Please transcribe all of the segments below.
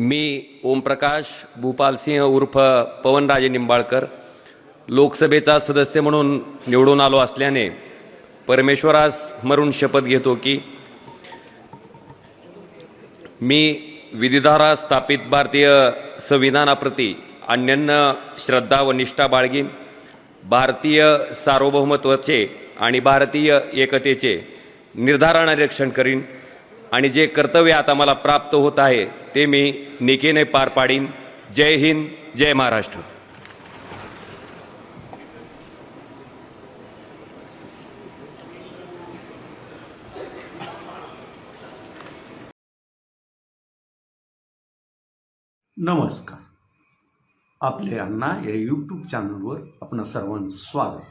मी ओमप्रकाश भूपालसिंह उर्फ पवनराजे निंबाळकर लोकसभेचा सदस्य म्हणून निवडून आलो असल्याने परमेश्वरास मरून शपथ घेतो की मी विधिधारा स्थापित भारतीय संविधानाप्रती अन्यन्य श्रद्धा व निष्ठा बाळगीन. भारतीय सार्वभौमत्वाचे आणि भारतीय एकतेचे निर्धाराने रक्षण करीन. आणि जे कर्तव्य आता मला प्राप्त होत आहे ते मी निकेने पार पाडीन. जय हिंद जय महाराष्ट्र. नमस्कार. आपले अण्णा या यूट्यूब चॅनलवर आपण सर्वांचं स्वागत.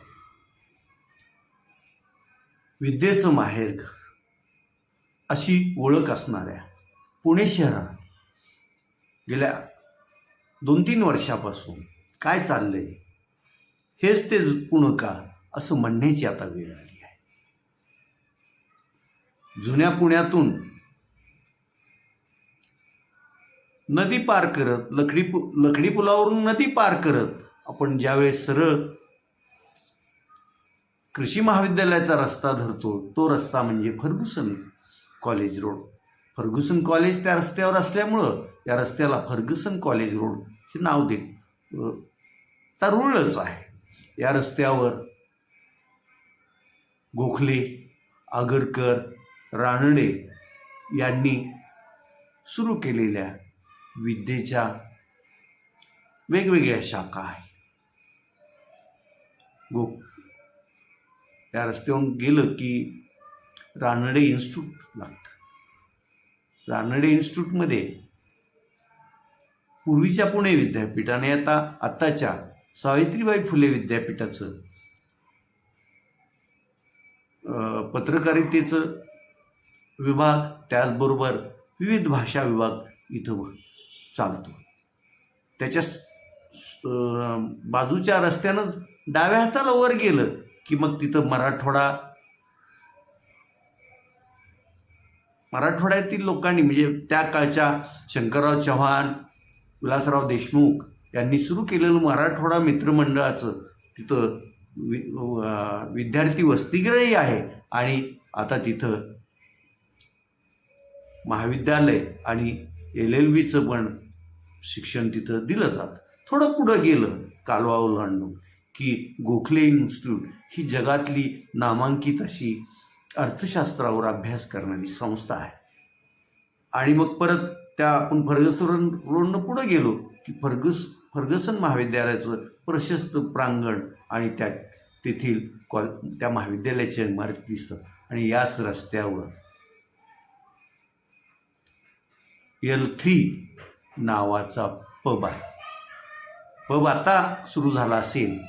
विद्येचं माहेर अशी ओळख असणाऱ्या पुणे शहरात गेल्या दोन तीन वर्षापासून काय चाललंय हेच ते पुणं का असं म्हणण्याची आता वेळ आली आहे. जुन्या पुण्यातून नदी पार करत लकडी पु लकडी पुलावरून नदी पार करत आपण ज्यावेळेस सरळ कृषी महाविद्यालयाचा रस्ता धरतो तो रस्ता म्हणजे Fergusson college road. Fergusson college त्या रस्त्यावर असल्यामुळं या रस्त्याला फर्ग्युसन कॉलेज रोड हे नाव दे अ, तरुळच आहे. या रस्त्यावर गोखले आगरकर रानडे यांनी सुरू केलेल्या विद्येच्या वेगवेगळ्या शाखा आहे गो या रस्त्यावरून गेलं की रानडे इन्स्टिट्यूट लागतं रानडे इन्स्टिट्यूटमध्ये पूर्वीच्या पुणे विद्यापीठाने आता आत्ताच्या सावित्रीबाई फुले विद्यापीठाचं पत्रकारितेचं विभाग त्याचबरोबर विविध भाषा विभाग इथं चालतो. त्याच्या बाजूच्या रस्त्यानं डाव्या हाताला वर गेलं की मग तिथं मराठवाडा मराठवाड्यातील लोकांनी म्हणजे त्या काळच्या शंकरराव चव्हाण विलासराव देशमुख यांनी सुरू केलेलं मराठवाडा मित्रमंडळाचं तिथं वि विद्यार्थी वसतिगृहही आहे. आणि आता तिथं महाविद्यालय आणि एल एल बीचं पण शिक्षण तिथं दिलं जातं. थोडं पुढं गेलं कालवा ओलांडून की गोखले इन्स्टिट्यूट ही जगातली नामांकित अशी अर्थशास्त्रावर अभ्यास करणारी संस्था आहे. आणि मग परत त्या आपण फर्गसन रोडनं पुढं गेलो की फर्गस फर्गसन महाविद्यालयाचं प्रशस्त प्रांगण आणि त्या तेथील कॉल त्या महाविद्यालयाच्या इमारत दिसतं आणि याच रस्त्यावर एल थ्री नावाचा पब आहे. पब आता सुरू झाला असेल.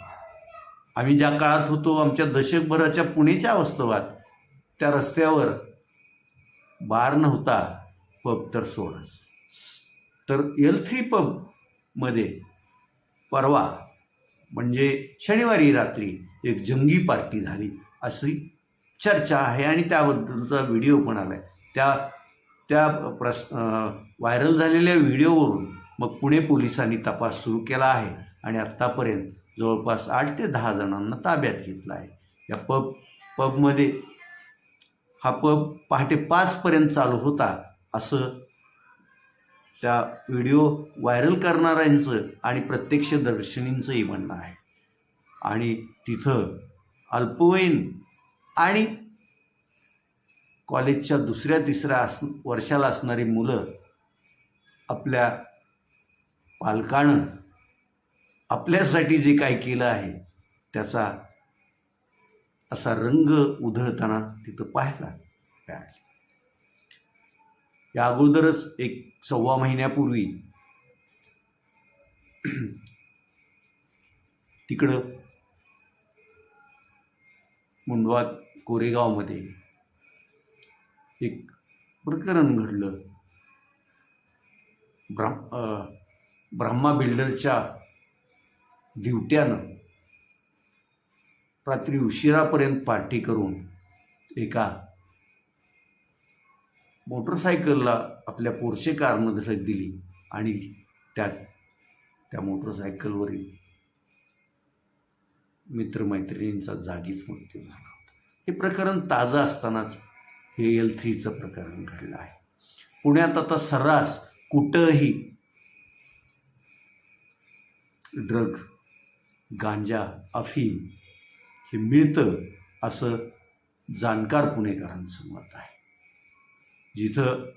आम्ही ज्या काळात होतो आमच्या दशकभराच्या पुणेच्या वास्तवात त्या रस्त्यावर बार नव्हता पब तर सोडच. तर एल थ्री पबमध्ये परवा म्हणजे शनिवारी रात्री एक जंगी पार्टी झाली अशी चर्चा आहे आणि त्याबद्दलचा व्हिडिओ पण आला आहे त्या त्या प्रस व्हायरल झालेल्या व्हिडिओवरून मग पुणे पोलिसांनी तपास सुरू केला आहे आणि आत्तापर्यंत जवळपास आठ ते दहा जणांना ताब्यात घेतला आहे. या पब पबमध्ये हा पब पहाटे पाचपर्यंत चालू होता असं त्या व्हिडिओ व्हायरल करणाऱ्यांचं आणि प्रत्यक्षदर्शनींचंही म्हणणं आहे. आणि तिथं अल्पवयीन आणि कॉलेजच्या दुसऱ्या तिसऱ्या अस वर्षाला असणारी मुलं आपल्या पालकानं आपल्यासाठी जे काय केलं आहे त्याचा असा रंग उधळताना तिथं पाहायला मिळाले. या अगोदरच एक सव्वा महिन्यापूर्वी तिकडं मुंडवा कोरेगावमध्ये एक प्रकरण घडलं. ब्रह्म ब्रह्मा बिल्डरच्या दिवट्यानं रात्री उशिरापर्यंत पार्टी करून एका मोटरसायकलला आपल्या पोरशे कारनं धडक दिली आणि त्यात त्या मोटरसायकलवरील मित्रमैत्रिणींचा जागीच मृत्यू झाला होता. हे प्रकरण ताजं असतानाच हे एल थ्रीचं प्रकरण घडलं आहे. पुण्यात आता सर्रास कुठंही ड्रग गांजा अफीम हे मिळतं असं जाणकार पुणेकरांचं मत आहे. जिथं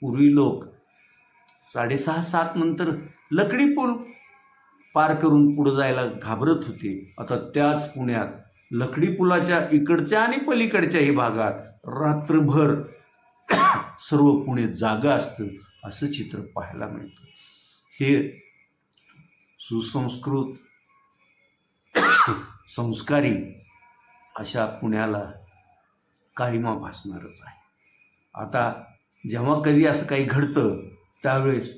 पूर्वी लोक साडेसहा सात नंतर लकडी पूल पार करून पुढं जायला घाबरत होते. आता त्याच पुण्यात लकडी पुलाच्या इकडच्या आणि पलीकडच्याही भागात रात्रभर सर्व पुणे जागा असतं असं चित्र पाहायला मिळतं. हे सुसंस्कृत संस्कारी अशा पुण्याला काळीमा भासणारच आहे. आता जेव्हा कधी असं काही घडतं त्यावेळेस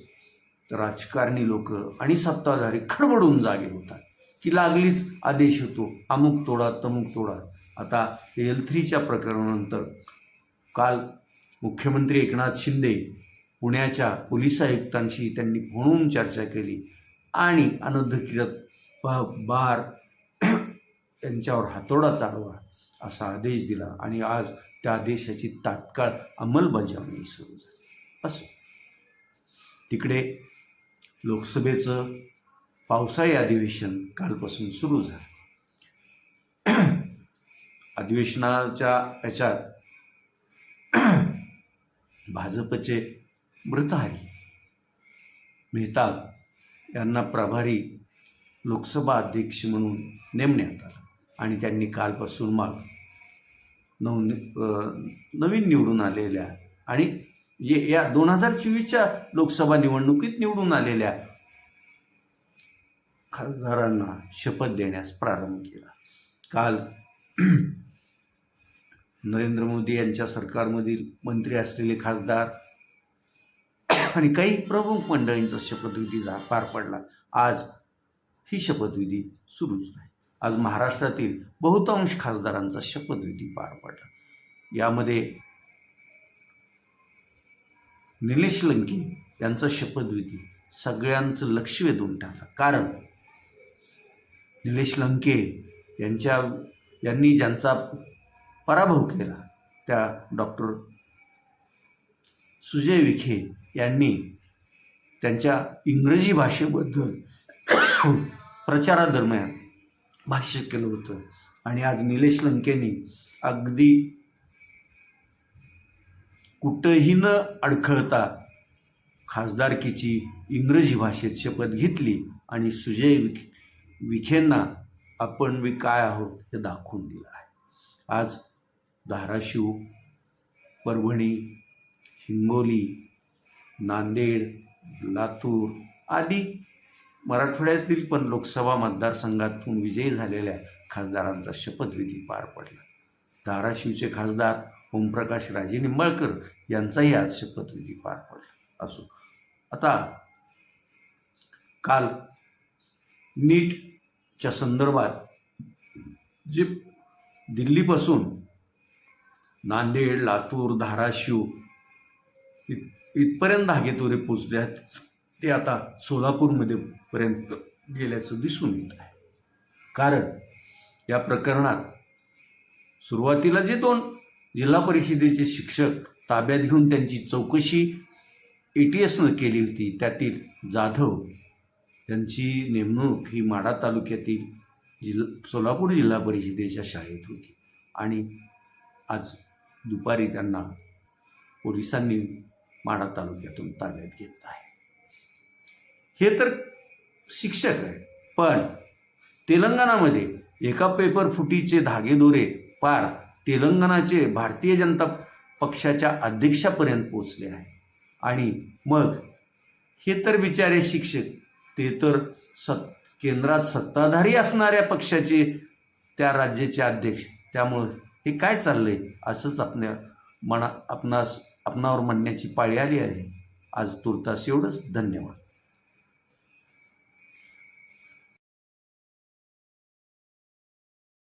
राजकारणी लोक आणि सत्ताधारी खडबडून जागे होतात. की लागलीच आदेश होतो अमुक तोडा तमुक तोडा. आता एल थ्रीच्या प्रकरणानंतर काल मुख्यमंत्री एकनाथ शिंदे पुण्याच्या पोलीस आयुक्तांशी त्यांनी म्हणून चर्चा केली. आणि अनधिकृत ब बार यांच्यावर हातोडा चालवा असा आदेश दिला. आणि आज त्या आदेशाची तात्काळ अंमलबजावणी सुरू झाली. असो. तिकडे लोकसभेचं पावसाळी अधिवेशन कालपासून सुरू झालं. अधिवेशनाच्या याच्यात भाजपचे मृतहारी मेहताब यांना प्रभारी लोकसभा अध्यक्ष म्हणून नेमण्यात आलं. आणि त्यांनी कालपासून मग नव नवीन निवडून आलेल्या आणि ये या दोन हजार चोवीसच्या लोकसभा निवडणुकीत निवडून आलेल्या खासदारांना शपथ देण्यास प्रारंभ केला. काल नरेंद्र मोदी यांच्या सरकारमधील मंत्री असलेले खासदार आणि काही प्रमुख मंडळींचा शपथविधी झा पार पडला. आज ही शपथविधी सुरूच आहे. आज महाराष्ट्रातील बहुतांश खासदारांचा शपथविधी पार पडला. यामध्ये निलेश लंके यांचा शपथविधी सगळ्यांचं लक्ष वेधून टाकलं. कारण निलेश लंके यांच्या यांनी ज्यांचा पराभव केला त्या डॉक्टर सुजय विखे यांनी त्यांच्या इंग्रजी भाषेबद्दल प्रचारादरम्यान भाष्य केलं होतं. आणि आज निलेश लंकेनी अगदी कुठंही न अडखळता खासदारकीची इंग्रजी भाषेत शपथ घेतली आणि सुजय विखे विखेंना आपण मी काय आहोत हे दाखवून दिलं आहे. आज धाराशिव परभणी हिंगोली नांदेड लातूर आदी मराठवाड्यातील पण लोकसभा मतदारसंघातून विजयी झालेल्या खासदारांचा शपथविधी पार पडला. धाराशिवचे खासदार ओमप्रकाश राजे निंबाळकर यांचाही आज शपथविधी पार पडला असो. आता काल नीटच्या संदर्भात जे दिल्लीपासून नांदेड लातूर धाराशिव इत इथपर्यंत धागेदोरे आहेत ते आता सोलापूरमध्ये पर्यंत गेल्याचं दिसून येत आहे. कारण या प्रकरणात सुरुवातीला जे दोन जिल्हा परिषदेचे शिक्षक ताब्यात घेऊन त्यांची चौकशी ए टी एसनं केली होती त्यातील जाधव त्यांची नेमणूक ही माढा तालुक्यातील जिल्हा सोलापूर जिल्हा परिषदेच्या शाळेत होती. आणि आज दुपारी त्यांना पोलिसांनी माढा तालुक्यातून ताब्यात घेतलं आहे. हे तर शिक्षक आहे पण तेलंगणामध्ये एका पेपर फुटीचे धागेदोरे पार तेलंगणाचे भारतीय जनता पक्षाच्या अध्यक्षापर्यंत पोचले आहे. आणि मग हे तर बिचारे शिक्षक ते तर सत् केंद्रात सत्ताधारी असणाऱ्या पक्षाचे त्या राज्याचे अध्यक्ष त्यामुळं हे काय चाललंय असंच आपल्या मना आपणास आपणावर म्हणण्याची पाळी आली आहे. आज तुर्तास एवढंच. धन्यवाद.